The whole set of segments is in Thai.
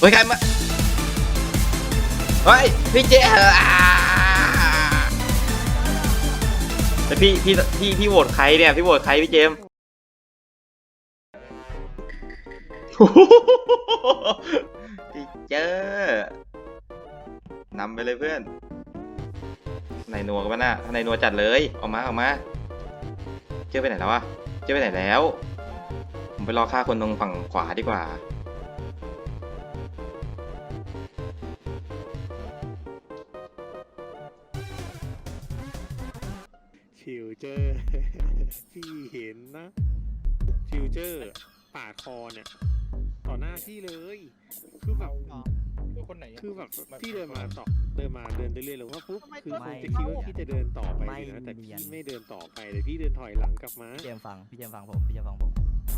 เฮ้ยใครมาเฮ้ยพี่เจอ่าแต่พี่พี่พี่พี่โหวตใครเนี่ยพี่โหวตใครพี่เจมส์ พี่เจอนำไปเลยเพื่อนนายนัวกันปะน่ะถ้านายนัวจัดเลยออกมาออกมา เจอไปไหนแล้ววะเจอไปไหนแล้ว ผมไปรอฆ่าคนตรงฝั่งขวาดีกว่า ฟิวเจอร์ พี่เห็นนะฟิวเจอร์ปาดคอเนี่ย ต่อหน้าพี่เลย คือแบบคือคนไหนอะคือแบบพี่เดินมาต่อเดินมาเดินเรื่อยๆแล้วว่าปุ๊บคือผมจะคิดว่าพี่จะเดินต่อไปอยู่นะแต่พี่ไม่เดินต่อไปเลยพี่เดินถอยหลังกลับมาพี่เจมส์ฟังพี่เจมส์ฟังผมพี่เจมส์ฟังผม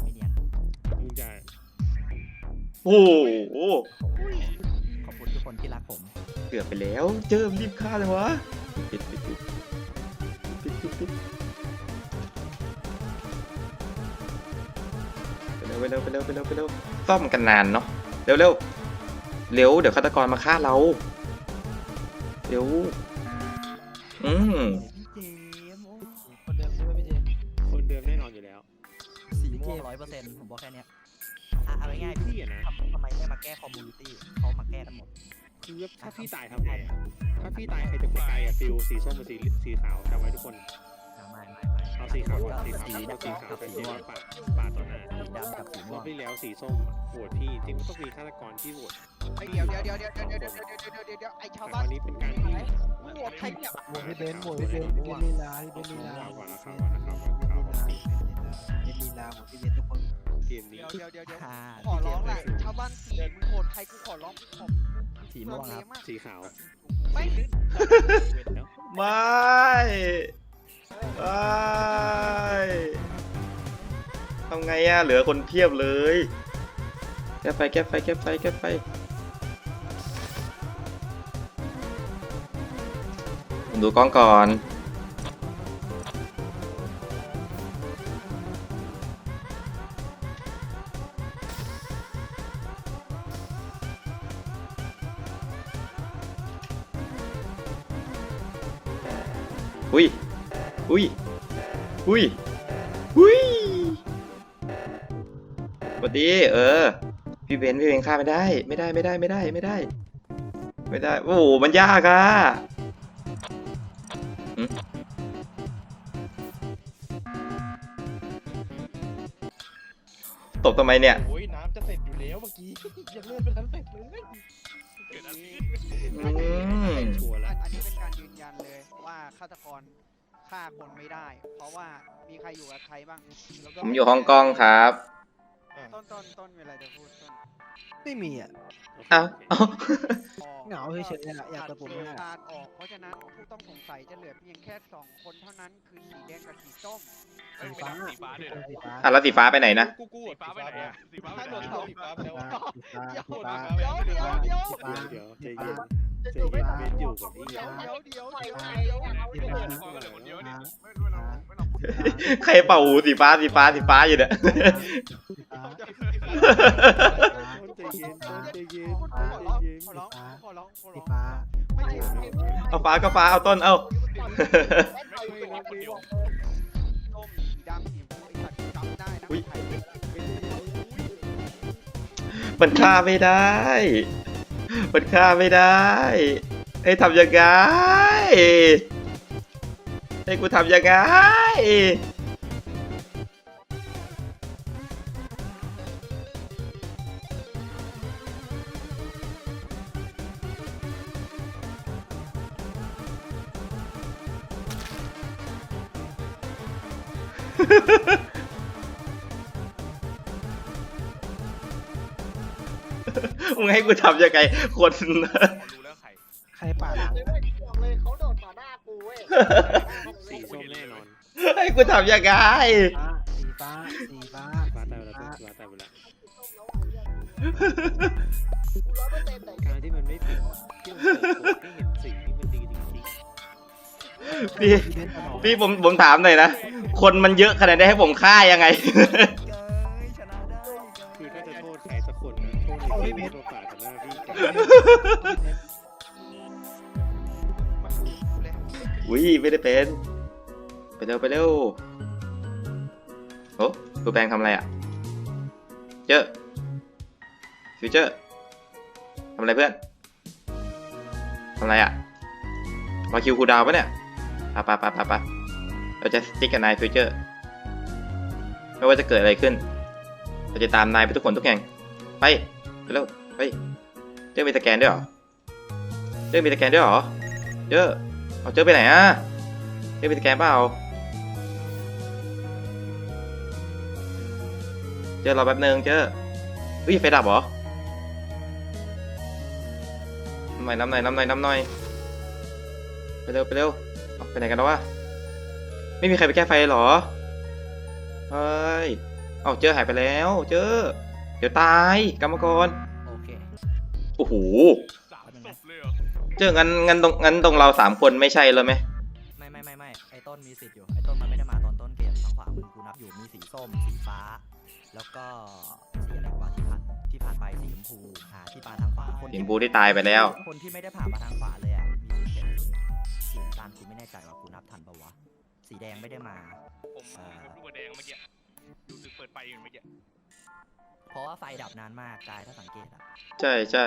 ไม่เนียนมึงจะโอ้โหขอบคุณทุกคนที่รักผม เกือบไปแล้ว เจอรีบฆ่าเลยวะ ไปเร็วไปเร็วไปเร็วไปเร็วไปเร็วซ่อมกันนานเนาะเร็วเร็วเร็วเดี๋ยวฆาตกรมาฆ่าเราเร็วอืมพี่เจมส์โอ้คนเดิมใช่ไหมพี่เจมส์คนเดิมแน่นอนอยู่แล้วสีม่วงร้อยเปอร์เซ็นต์ผมบอกแค่เนี้ยอะเอาง่ายๆพี่พี่อะนะทำทำไมไม่มาแก้คอมมูนิตี้เขามาแก้กันหมดคือถ้าพี่ตายทำไงอะถ้าพี่ตายใครจะกดไกลอะฟิวสีส้มกับสีสีขาวจำไว้ทุก คนอะไม่ไม่ไม่ เอาสีขาวก่อนก็สีขาวสีเอาสีดำขาวกับเป็นสีที่ม่วงปาดปาดต่อหน้าสีดำกับสีรม่อวบงที่แล้วสีส้มอะโหวตพี่จริงๆมันต้องมีฆาตกรที่โหวตไอ้เดี๋ยวเดี๋ยวเดี๋ยวเดี๋ยวเดี๋ยวเดี๋ยวเดี๋ยวเดี๋ยวเดี๋ยวเดี๋ยวไอ้ชาวแต่บ้านวันนี้เป็นการที่มึงโหวตใครเนี่ยโหวตพี่เบนซ์โหวตพี่เบนซ์พี่เบนซ์ลีลาพี่เบนซ์ลีลาข่าวก่อนนะข่าวก่อนนะข่าวก่อนข่าวก่อนเบนซ์ลีลาโหวตพี่เบนซ์ทุกคนเกมนี้เดี๋ยวเดี๋ยวเดี๋ยวเดี๋ยวค่ะขอร้องแหละชาวบ้านสี่มึงโหวตใครกูขอร้องขอสีม่วงครับ สีขาวไม่แล้ว ไม่ไม่ทำไงอะเหลือคนเพียบเลย แก้ไฟแก้ไฟแก้ไฟแก้ไฟผมดูกล้องก่อน นซ์พี่เบนซ์ฆ่าไม่ได้ ไม่ได้ไม่ได้ไม่ได้ไม่ได้ ไม่ได้โอ้โหมันยากอะหึตบทำไมเนี่ยโอ้ยน้ำจะเสร็จอยู่แล้วเมื่อกี้ยังเลื่อนไปทันเสร็จเลยเกิดอะไรขึ้นอืมชัวร์อัแล้วนอันนี้เป็นการยืนยันเลยว่าฆาตกรฆ่าคนไม่ได้ เพราะว่ามีใครอยู่กับใครบ้างแล้วก็ผมอยู่ฮ่องกงครับ ต้นต้นต้นมีอะไรจะพูดต้น ไม่มีอะเอ้าเอ้าออกเหงาเฉยๆอะอยากตะโกนไม่ได้การออกเพราะฉะนั้นผู้ต้องสงสัยจะเหลือเพียงแค่สองคนเท่านั้นคือสีแดงกับสีส้มสีฟ้าสีฟ้าด้วยสีฟ้าอะแล้วสีฟ้าไปไหนนะ กูกูสีฟ้าไปไหนอะสีฟ้าไปไหนสีฟ้าไปไหนเดี๋ยวสีฟ้าเดี๋ยวเดี๋ยวเดี๋ยวเดี๋ยวใจเย็นใจเย็นเป็นอยู่กับพี่เดี๋ยวเดี๋ยวเดี๋ยวเดี๋ยวสีฟ้าใครเป่าหูสีฟ้าสีฟ้าสีฟ้าอยู่เนี่ยใจเย็นใจะอยู่ไม่บอกอยู่กับพี่เดี๋ยวเดี๋ยวเดี๋ยวปล่อยไปแล้วเอาอยู่เลยไม่รู้เราไม่เราใครเป่าหูสีฟ้าสีฟ้าสีฟ้าอยู่เนี่ยขอร้องขอร้องขอร้องไม่เอาฟ้าก็ฟ้าเอาต้นเอามันฆ่าไม่ได้ มันฆ่าไม่ได้ให้ทำยังไงให้กูทำยังไงำยังไงคนรู้แล้วใครใครป่าดหลังเลยเขาโดดต่อหน้ากูเว้ยสีส้มแน่นอนให้กูทำยังไงสีฟ้าสีฟ้าฟ้าสีตายไปแล้วฟ้าฟ้าตายไปแล้วการที่มันไม่ปิดที่มันเปิดโหมดให้เห็นสีนี่มันดีจริงพี่พี่เบนซ์ตลอดพี่ผมผมถามหน่อยนะคนมันเยอะขนาดนี้ให้ผมฆ่ายังไงเกยชนะได้เกยคือถ้าจะโทษใครสักคนนะโทษไอ้เบสตัวป่าต่อหน้าพี่แกมาดูเลยอุ้ยไม่ได้เป็น ไปเร็วไปเร็วโอ้ตูแปลงทำอะไรอะ เจอฟิวเจอร์ทำอะไรเพื่อนทำอะไรอะรอคิวคูดาวปะเนี่ยปะปะปะปะปะเราจะสติ๊กกับนายฟิวเจอร์ ไม่ว่าจะเกิดอะไรขึ้น เราจะตามนายไปทุกคนทุกแห่ง ไป ไปเร็ว ไป เจอมีสแกนด้วยเหรอเจอมีสแกนด้วยเหรอเจอเอาเจอไปไหนอะเจอไปสแกนเปล่าเจอรอแป๊บนึงเจอเฮ้ยไฟดับเหรอน้ำหน่อยน้ำหน่อยน้ำหน่อยน้ำหน่อยไปเร็วไปเร็วไปไหนกันแล้ววะไม่มีใครไปแก้ไฟเหรอเฮ้ยเอาเจอหายไปแล้ว เจอ เดี๋ยวตายกรรมกร โอเคโอ้โหสามศพเลยเหรอเจองั้นงั้นตรงงั้นตรงเราสามคนไม่ใช่เลยไหมไม่ไม่ไม่ไม่ไอ้ต้นมีสิทธิ์อยู่ไอ้ต้นมันไม่ได้มาตอนต้นเกมทางขวามือกูนับอยู่มีสีส้มสีฟ้า แล้วก็สีอะไรวะที่ผ่านที่ผ่านไปสีชมพูหาที่ปาทางขวาคนทีมบูที่ตายไปแล้ว คนที่ไม่ได้ผ่านมาทางขวาเลยอะมีสิทธิ์เป็นสีน้ำตาลกูไม่แน่ใจว่ากูนับทันปะวะสีแดงไม่ได้มาผมอ่าผมดูกระแดงเมื่อกี้ดูสึกเปิดไฟอยู่เมื่อกี้ เพราะว่าไฟดับนานมากกายถ้าสังเกตอะใช่ใช่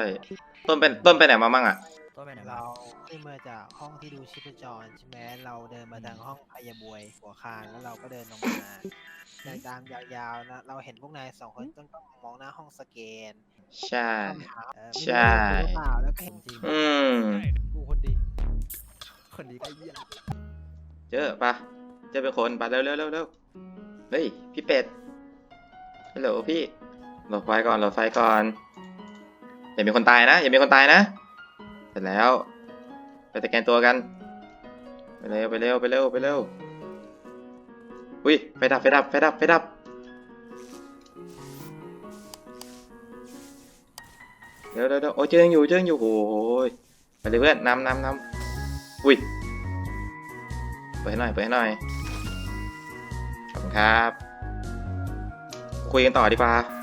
ต้นเป็นต้นไปไหนมามั่งอะ ต้นไปไหนมาเราขึ้นมาจากห้องที่ดูชิปจรใช่ไหมเราเดินมาทางห้องพยาบวยหัวคานแล้วเราก็เดินลงมาเดินตามยาวๆนะเราเห็นพวกนายสองคนต้องมองหน้าห้องสแกนใช่คำถามเออใช่ไม่รู้ว่าเป็นหรือเปล่าแล้วก็เห็นจริงอืมใช่กูคนดี คนนี้ก็เยี่ยมเจอปะเจอเป็นคนปะเร็วเร็วเร็วเร็วเฮ้ย พี่เป็ดฮัลโหลพี่ หลบไฟก่อนหลบไฟก่อน อย่ามีคนตายนะ อย่ามีคนตายนะ เสร็จแล้ว ไปตะแกนตัวกัน ไปเร็ว ไปเร็ว ไปเร็ว ไปเร็ว อุ้ย ไฟดับ ไฟดับ ไฟดับ ไฟดับเดี๋ยวเดี๋ยวเดี๋ยวโอ้เจอยังอยู่ เจอยังอยู่ โอ้ยไปเลยเพื่อนนำนำนำอุ้ย เปิดให้หน่อย เปิดให้หน่อย ขอบคุณครับ คุยกันต่อดีกว่า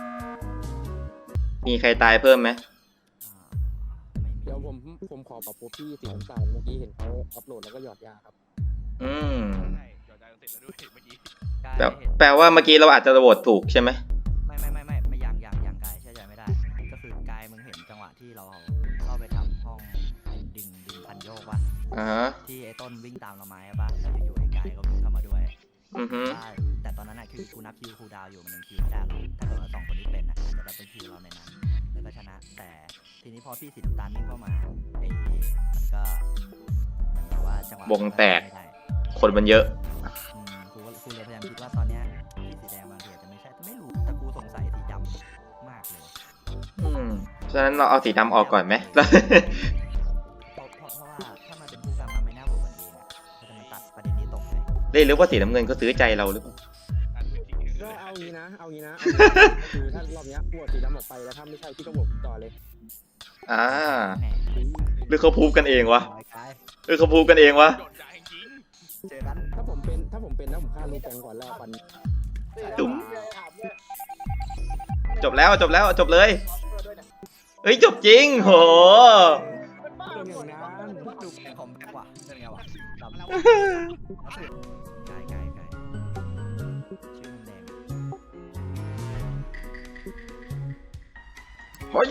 มีใครตายเพิ่มไหมอ่าไม่มีเดี๋ยวผมผมขอปรับปุ๊บพี่สีน้ำตาลเมื่อกี้เห็นเขาอัพโหลดแล้วก็หยอดยาครับ อืมใช่หยอดยาเสร็จแล้วด้วยเมื่อกี้กายแปลเห็นแปลว่าเมื่อกี้เราอาจจะโหวตถูกใช่ไหมไม่ไม่ไม่ไม่ไม่ยังยังยังกายเชื่อใจไม่ได้ ก็คือกายมึงเห็นจังหวะที่เราเข้าไปทำห้องดึงดึงคันโยกปะอ่าฮะที่ไอ้ต้นวิ่งตามเรามาใช่ปะแล้วอยู่ๆไอ้กายก็วิ่งเข้ามาด้วยอือฮึใช่แต่ตอนนั้นอะคือกูนับคิวคูลดาวน์อยู่มันยังคิวไม่ได้หรอกถ้าเกิดว่าสองคนนี้เป็นอะอาจจะดับเบิลคิวเราในนั้นแล้วก็ชนะ แต่ทีนี้พอพี่สีน้ำตาลวิ่งเข้ามาไอ้มันก็เหมันแบบว่าจังหวะวงแตก ไม่ได้ คนมันเยอะ อืมกูก็กูเลยพยายามคิดว่าตอนเนี้ยพี่สีแดงบางทีอาจจะไม่ใช่แต่ไม่รู้แต่กูสงสัยสีดำมากเลยอืมฉะนั้นเราเอาสีดำออกก่อนไหม เพราะเพราะเพราะว่าถ้ามันเป็นผู้กรรมมันไม่น่าโหวตกันเองอะเพราะฉะนั้นตัดประเด็นนี้ตกไปเล่หรือว่าสีน้ำเงินเขาซื้อใจเราหรือเปล่า เอางี้นะเอางี้นะ เอางี้นะคือถ้ารอบเนี้ยโหวตสีดำออกไปแล้วถ้าไม่ใช่พี่ก็โหวตผมต่อเลยอ่าแหมหรือเขาพูดกันเองวะไอ้กายหรือเขาพูดกันเองวะหยอดยาจริงเจอกันถ้าผมเป็นถ้าผมเป็นแล้วผมฆ่าลูกแกงก่อนแล้วฟันจุ๋มจบแล้วจบแล้วจบเลยเฮ้ยจบจริงโหเป็นอย่างนั้นดูแกคอมแบ็กว่ะเป็นไงวะ โอ้ย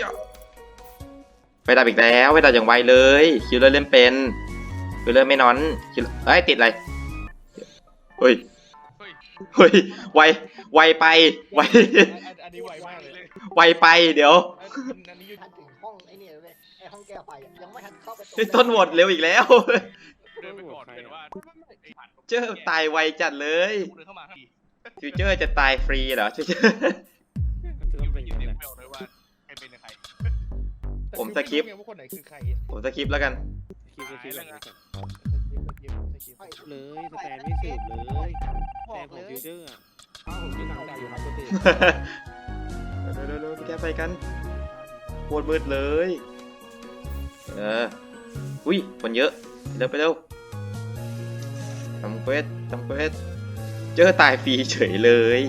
ไฟดับอีกแล้วไฟดับอย่างไวเลย คิวเลอร์เล่นเป็น คิวเลอร์ไม่นอนคิวเอ้ยติดอะไรเฮ้ยเฮ้ย เฮ้ย ไว ไวไป ไว อันนี้ไวมากเลยไวไปเดี๋ยวอันนี้อยู่ทันถึงห้องไอ้นี่เลยไอ้ห้องแก้ไฟยังไม่ทันเข้าไปตรงนี่ต้นโหวตเร็วอีกแล้ว เดินไปก่อนเป็นว่าไอ้านเจอตายไวจัดเลย ฟิวเจอร์จะตายฟรีเหรอฟิวเจอร์ ผมสคริปต์ ว่าคนไหนคือใครผมสคริปต์แล้วกัน คิดว่าคิดแบบนี้ก่อนสคริปต์สคริปต์ไม่เลยสแตนไม่สืบเลยบแต่อกขเลองยฟิวเจอร์อะอ้าวผมกินหนังไก่อยู่ครับปกติเร็วๆๆไปแก้ไฟกันโคตรมืดเลย เออ อุ้ยคนเยอะไปเร็วไปเร็วทำเควสทำเควสเจอตายฟรีเฉยเลย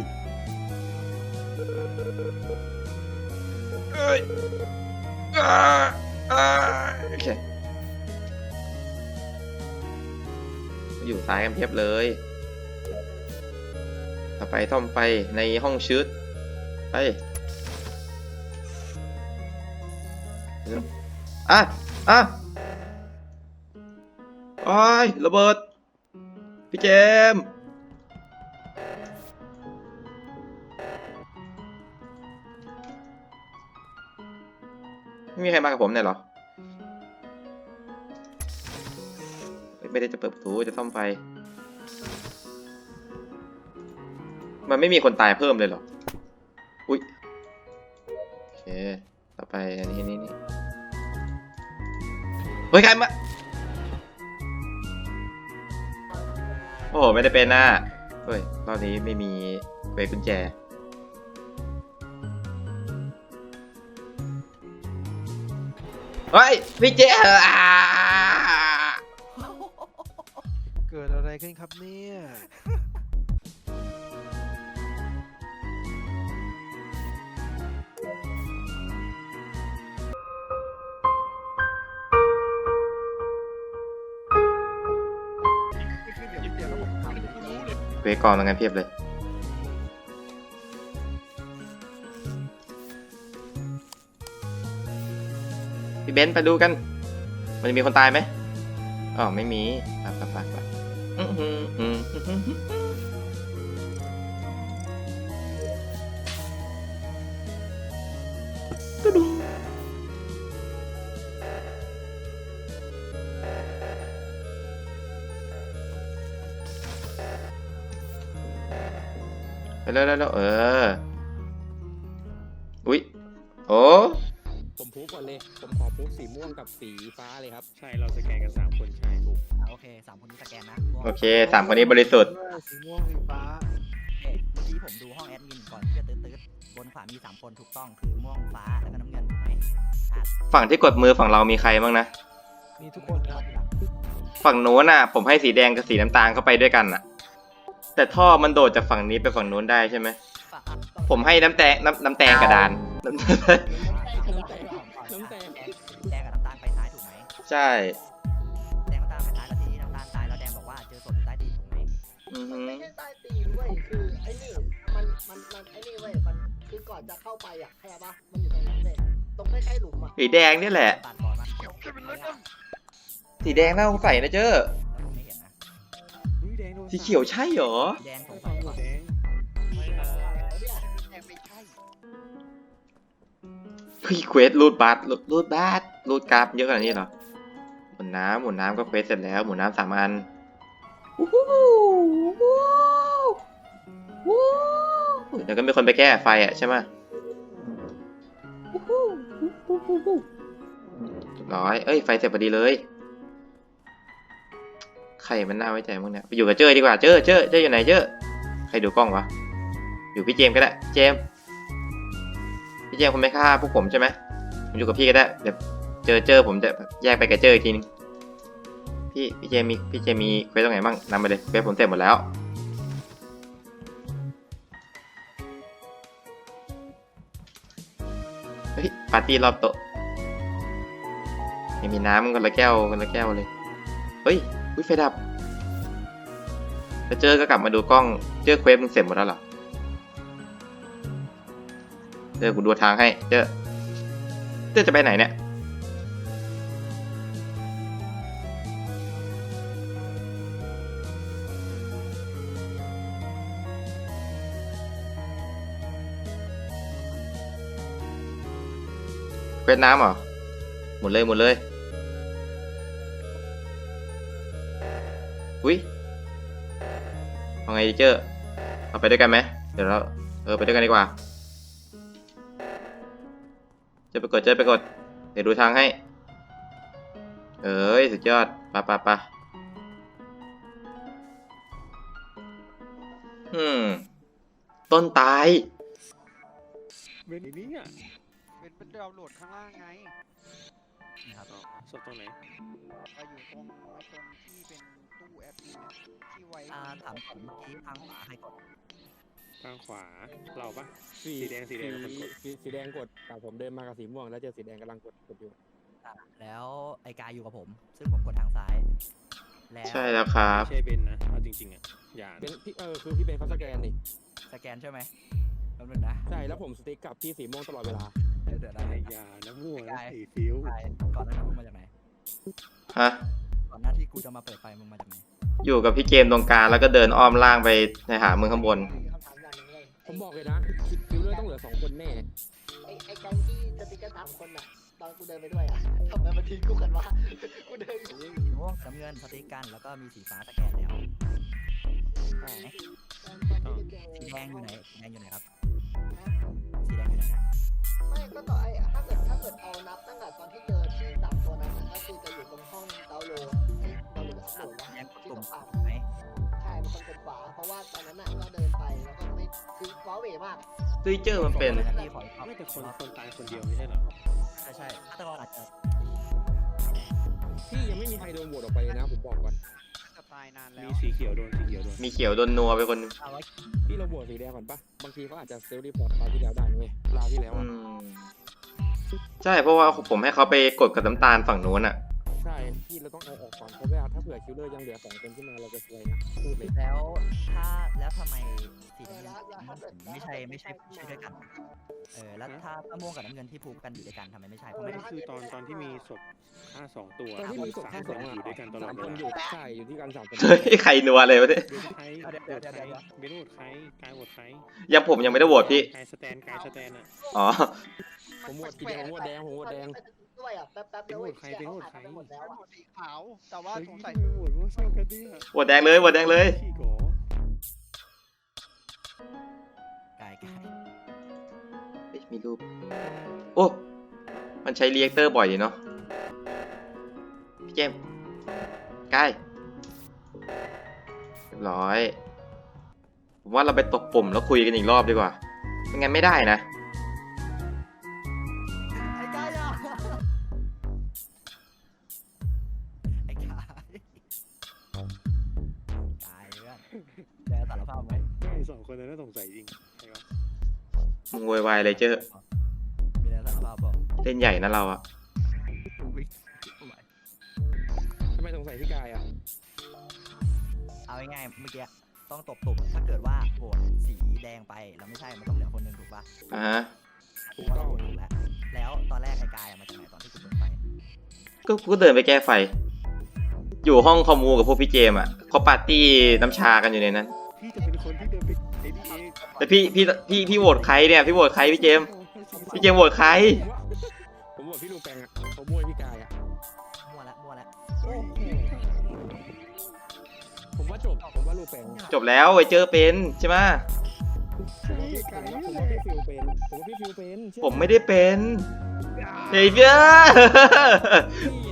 เอ้ยอ่าอ่า โอเคอยู่ซ้ายกันเพียบเลย ต่อไปท่อมไปในห้องชืดไปอะอะโอ้ยระเบิด พี่เจม ไม่มีใครมากับผมเนี่ยหรอ ไม่ได้จะเปิดประตูจะซ่อมไฟ มันไม่มีคนตายเพิ่มเลยเหรอ อุ๊ยโอเค ต่อไปอันนี้นี่นี่เฮ้ยใครมา โอ้โห ไม่ได้เป็นน่ะเฮ้ย รอบนี้ไม่มีเวกุญแจ เฮ้ยพี่เจอ่าเกิดอะไรขึ้นครับเนี่ยคือเดี๋ยวเดี๋ยวเราทำกูรู้เลยเวกองตรงนั้นเพียบเลย พี่เบนซ์ไปดูกัน มันจะมีคนตายไหมอ๋อไม่มีไปไปไปไปอื้อหือหือหือหือหือตุ๊ดุ้งไปแล้วแล้วเออ อุ๊ย โอ้ ผมพูดก่อนเลย ผมขอพูดสีม่วงกับสีฟ้าเลยครับ ใช่เราสแกนกันสามคนใช่ถูกอะโอเคสามคนนี้สแกนนะม่วงโอเคสามคนนี้บริสุทธิ์สีม่วงสีฟ้าเอ๊ะเมื่อกี้ผมดูห้องแอดมินก่อนที่จะตื้อๆบนขวามีสามคนถูกต้องคือม่วงฟ้าแล้วก็น้ำเงินถูกไหมอะฝั่งที่กดมือฝั่งเรามีใครบ้างนะ มีทุกคนครับฝั่งโน้นอะ ผมให้สีแดงกับสีน้ำตาลเข้าไปด้วยกันอะ แต่ท่อมันโดดจากฝั่งนี้ไปฝั่งโน้นได้ใช่ไหมฝั่งอะผมให้น้ำแตงน้ำน้ำแตงกระดานน้ำ ใช่ แดงน้ำตาลไปซ้ายแล้วทีนี้น้ำตาลตายแล้วแดงบอกว่าเจอศพอยู่ใต้ดินถูกไหมอือมันหือไม่ใช่ใต้ตีนเว้ยคือไอ้นี่มันมันมันไอ้นี่เว้ยมันคือก่อนจะเข้าไปอะเข้าใจปะมันอยู่ตรงนั้นเลยตรงใกล้ๆหลุมอะสีแดงนี่แหละตาลก่อนมาสีแดงน่าสงสัยนะเจ้อผมไม่เห็นนะอุ้ยแดงโดนสีเขียวใช่เหรอ แดงสงสสัอยงว่าแดงเนี่ยแดงไม่ใช่เฮ้ยเควสรูดบัสรูดรูดบัสรูดกราฟเยอะขนาดนี้เหรอ หมุนน้ำหมุนน้ำก็เควสเสร็จแล้วหมุนน้ำสามอันวู้ฮู้วู้วู้เดี๋ยวก็มีคนไปแก้ไฟอะใช่ไหมวู้ฮู้วู้ฮู้วู้เรียบร้อยเอ้ยไฟเสร็จพอดีเลยใครมันน่าไว้ใจมั้งเนี่ยไปอยู่กับเจ้ยดีกว่าเจ้ยเจ้ยเจ้ยอยู่ไหนเจ้ยใครดูกล้องวะอยู่พี่เจมส์ก็ได้เจมส์พี่เจมส์คุณไม่ฆ่าพวกผมใช่ไหมผมอยู่กับพี่ก็ได้เดี๋ยว เจอเจอผมจะแยกไปกับเจออีกทีนึงพี่พี่เจมีพี่เจมีเควสตรงไหนบ้างนำไปเลยเควสผมเสร็จหมดแล้วเฮ้ยปาร์ตี้รอบโต๊ะยังมีน้ำคนละแก้วคนละแก้วเลยเฮ้ยวิไฟดับแล้วเจอก็กลับมาดูกล้องเจอเควสมึงเสร็จหมดแล้วเหรอเจอกูดูทางให้เจอเจอจะไปไหนเนี่ย เควสน้ำเหรอ หมดเลยหมดเลยอุ้ยเอาไงดีเจอเอาไปด้วยกันไหมเดี๋ยวเราเออไปด้วยกันดีกว่าจอไปกดจอไปกด เดี๋ยวดูทางให้ เอ้ยสุดยอดปะปะปะอืม ต้นตายเป็นนี่ เป็นเป็นดาวน์โหลดข้างล่างไงนะครับศพตรงไหนก็อยู่ตรงตรงที่เป็นตู้แอดมินอะที่ไว้อ่าถามผมเมื่อกี้ทางขวาใครกดทางขวา เราปะสีสีแดงสีแดงเป็นคนกดสีสีแดงกดแต่ผมเดินมากับสีม่วงแล้วเจอสีแดงกำลังกดกดอยู่ อะแล้วไอกายอยู่กับผม ซึ่งผมกดทางซ้าย แล้วใช่แล้วครับ ไม่ใช่เบนนะเอาจริงๆอะอย่าเป็นนะพี่เออคือพี่เป็นเขาสแกนนี่สแกนใช่ไหมแป๊บนึงนะ ใช่แล้วผมสติ๊กกับพี่สีม่วงตลอดเวลา เดี๋ยวเดี๋ยวได้อย่านะมั่วไม่นะได้สีฟิวใช่ก่อนหน้านั้นมึงมาจากไหน ฮะ ก่อนหน้าที่กูจะมาเปิดไฟมึงมาจากไหน อยู่กับพี่เจมส์ตรงกลางแล้วก็เดินอ้อมล่างไปในหามึงข้างบนมีคำถามอย่างหนึงเลยผมบอกเลยนะคิดคิวเลอร์ต้องเหลือสองคนแน่ ไอ้ไอ้แก๊งที่สติ๊กเกอร์สามคนอะ ตอนกูเดินไปด้วยอะทำไมมันทิ้งกูกันวะ กูเดินอยู่สีม่วงน้ำเงินสติ๊กกัน แล้วก็มีสีฟ้าสแกนแล้วใช่ตอนที่เจอสีแดงอยู่ไหนสีแดงอยู่ไหนครับ สีแดงอยู่ไหนนะไม่ ก็ต่อไอ้ถ้าเกิดถ้าเกิดเอานับตั้งแต่ตอนที่เจอที่สามตัวนั้นอะก็คือจะอยู่ตรงห้องเตาโลเตาโลกับสีโลวะแดงกดที่ตรงขวาปากไหมใช่เป็นคนขวาเพราะว่าตอนนั้นน่ะก็เดินไปแล้วก็ไม่คือว้าเหวมากสติ๊กเจอร์มันเป็นไม่แต่คนคนตายคนเดียวไม่ใช่หรอใช่ใช่ฆาตกรอาจจะพี่ยังไม่มีใครโดนโหวตออกไปเลยนะผมบอกก่อน ตายนานแล้วมีสีเขียวโดนสีเขียวโดนมีเขียวโดนนัวไปคนหนึงเอาไว้พี่เราโหวตสีแดงก่อนปะบางทีเขาอาจจะเซลล์รีพอร์ตคราวที่แล้วได้นะเว้ยคราวที่แล้วอือะมใช่เพราะว่าผมให้เขาไปกดกับน้ำตาลฝั่งนู้นอะ ใช่พี่เราต้องเอาออกก่อนเพราะว่าถ้าเผื่อคิวเลอร์ยังเหลือสองคนขึ้นมาเราจะซวยนะพูดเลยแล้วถ้าแล้วทำไมสีเออน้ำแล้วเงินแล้วถ้าเกิดไม่ใช่ไม่ใช่ไม่ใช่ด้วยกัน เออแล้วถ้าถ้าม่วงกับน้ำเงินที่พูดกันอยู่ด้วยกันทำไมไม่ใช่เพราะไม่ไม่ได้คือตอนตอนที่มีศพฆ่าสองตัวตอนที่มีศพสาแค่มสคอนงอยู่ด้วยกันตลอสาดมเวคนลาอยู่ใช่อยู่ที่กันสามคนเฮ้ยใครนัวเลยวะเนี่ยเบนใครโหวตใครเบนโหวตใครกายโหวตใครยังผมยังไม่ได้โหวตพี่ กายสแตนกายสแตนอะ อ๋อผมโหวตสีแดงผมโหวตแดงผมโหวตแดง ด้วยอะแป๊บแป๊บๆเดียวเป็นโหวตใครเป็นโหวตใครหมดแล้วอะสีขาว แต่ว่าสงสัยโหวตว่าเศร้ากันเนี่ยโหวตแดงเลยโหวตแดงเลยขี้โกกายกายเฮ้ยมีรูป โอ้ มันใช้เรียกเตอร์บ่อยดีเนาะ พี่เจมส์ใกล้เรียบร้อย ผมว่าเราไปตกปุ่มแล้วคุยกันอีกรอบดีกว่าไม่งั้นไม่ได้นะ สองคนนั้นน่าสงสัยจริงใช่ปะมึงโวยวายอะไรเจอมีอะไรสารภาพบอกเล่นใหญ่นะเราอะกูวิ่งกูไหวทำไมสงสัยพี่กายอะเอาง่ายๆเมื่อกี้ต้องตบตุ่มถ้าเกิดว่าโหวตสีแดงไปแล้วไม่ใช่มันต้องเหลือคนหนึ่งถูกปะอ่าฮะถูกต้องถูกแล้วแล้วตอนแรกไอ้กายอะมาจากไหนตอนที่กูเปิดไฟก็กูก็เดินไปแก้ไฟ อยู่ห้องคอมมูกับพวกพี่เจมส์อะเขาปาร์ตี้น้ำชากันอยู่ในนั้น พี่จะเป็นคนที่ แต่พี่พี่พี่พี่โหวตใครเนี่ยพี่โหวตใครพี่เจมส์พี่เจมส์โหวตใครผมว่าผมโหวตพี่ลูแปงอะเขาโบวยพี่กายอะมั่วแล้วมั่วแล้วผมว่าจบผมว่าลูแปงจบแล้วไอ้เจอเป็นใช่ไหมผมว่าพี่กายผมว่าพี่ฟิวเป็นผมว่าพี่ฟิวเป็นเชื่อผมไม่ได้เป็นเฮ้ยเพื่อพี่